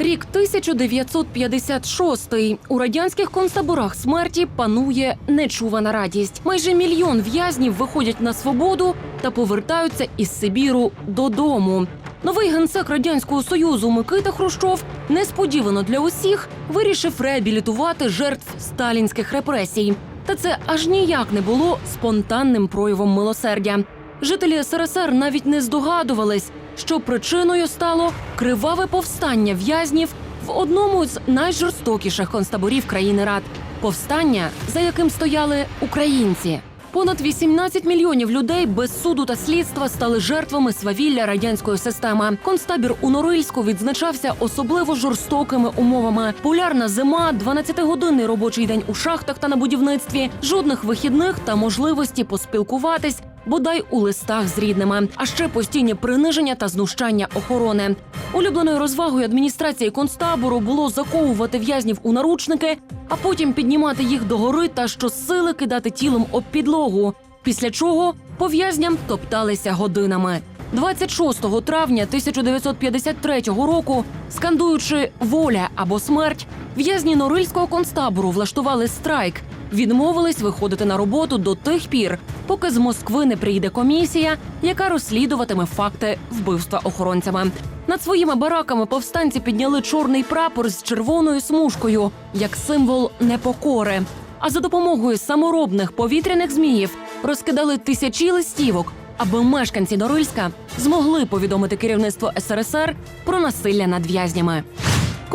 Рік 1956. У радянських концтаборах смерті панує нечувана радість. Майже мільйон в'язнів виходять на свободу та повертаються із Сибіру додому. Новий генсек радянського союзу Микита Хрущов несподівано для усіх вирішив реабілітувати жертв сталінських репресій. Та це аж ніяк не було спонтанним проявом милосердя. Жителі СРСР навіть не здогадувались, що причиною стало криваве повстання в'язнів в одному з найжорстокіших концтаборів країни Рад. Повстання, за яким стояли українці. Понад 18 мільйонів людей без суду та слідства стали жертвами свавілля радянської системи. Концтабір у Норильську відзначався особливо жорстокими умовами. Полярна зима, 12-годинний робочий день у шахтах та на будівництві, жодних вихідних та можливості поспілкуватись. Бодай у листах з рідними, а ще постійні приниження та знущання охорони. Улюбленою розвагою адміністрації концтабору було заковувати в'язнів у наручники, а потім піднімати їх догори та щосили кидати тілом об підлогу. Після чого по в'язням топталися годинами. 26 травня 1953 року, скандуючи воля або смерть, в'язні Норильського концтабору влаштували страйк. Відмовились виходити на роботу до тих пір, поки з Москви не прийде комісія, яка розслідуватиме факти вбивства охоронцями. Над своїми бараками повстанці підняли чорний прапор з червоною смужкою як символ непокори. А за допомогою саморобних повітряних зміїв розкидали тисячі листівок, аби мешканці Норильська змогли повідомити керівництво СРСР про насилля над в'язнями.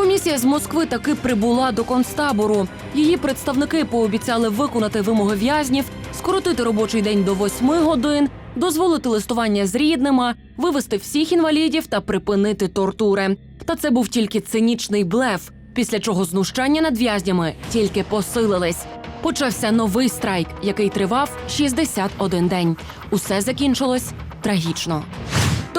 Комісія з Москви таки прибула до концтабору. Її представники пообіцяли виконати вимоги в'язнів, скоротити робочий день до восьми годин, дозволити листування з рідними, вивести всіх інвалідів та припинити тортури. Та це був тільки цинічний блеф, після чого знущання над в'язнями тільки посилились. Почався новий страйк, який тривав 61 день. Усе закінчилось трагічно.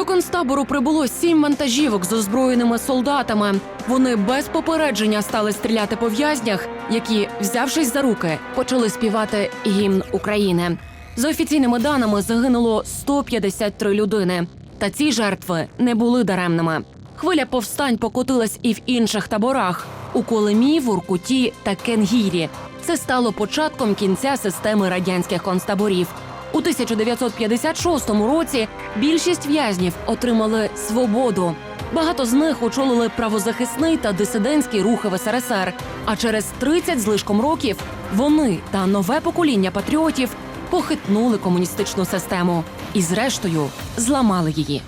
Концтабору прибуло сім вантажівок з озброєними солдатами. Вони без попередження стали стріляти по в'язнях, які, взявшись за руки, почали співати гімн України. За офіційними даними загинуло 153 людини. Та ці жертви не були даремними. Хвиля повстань покотилась і в інших таборах у Колимі, Воркуті та Кенгірі. Це стало початком кінця системи радянських концтаборів. У 1956 році більшість в'язнів отримали свободу. Багато з них очолили правозахисний та дисидентський рухи в СРСР. А через 30 злишком років вони та нове покоління патріотів похитнули комуністичну систему і, зрештою, зламали її.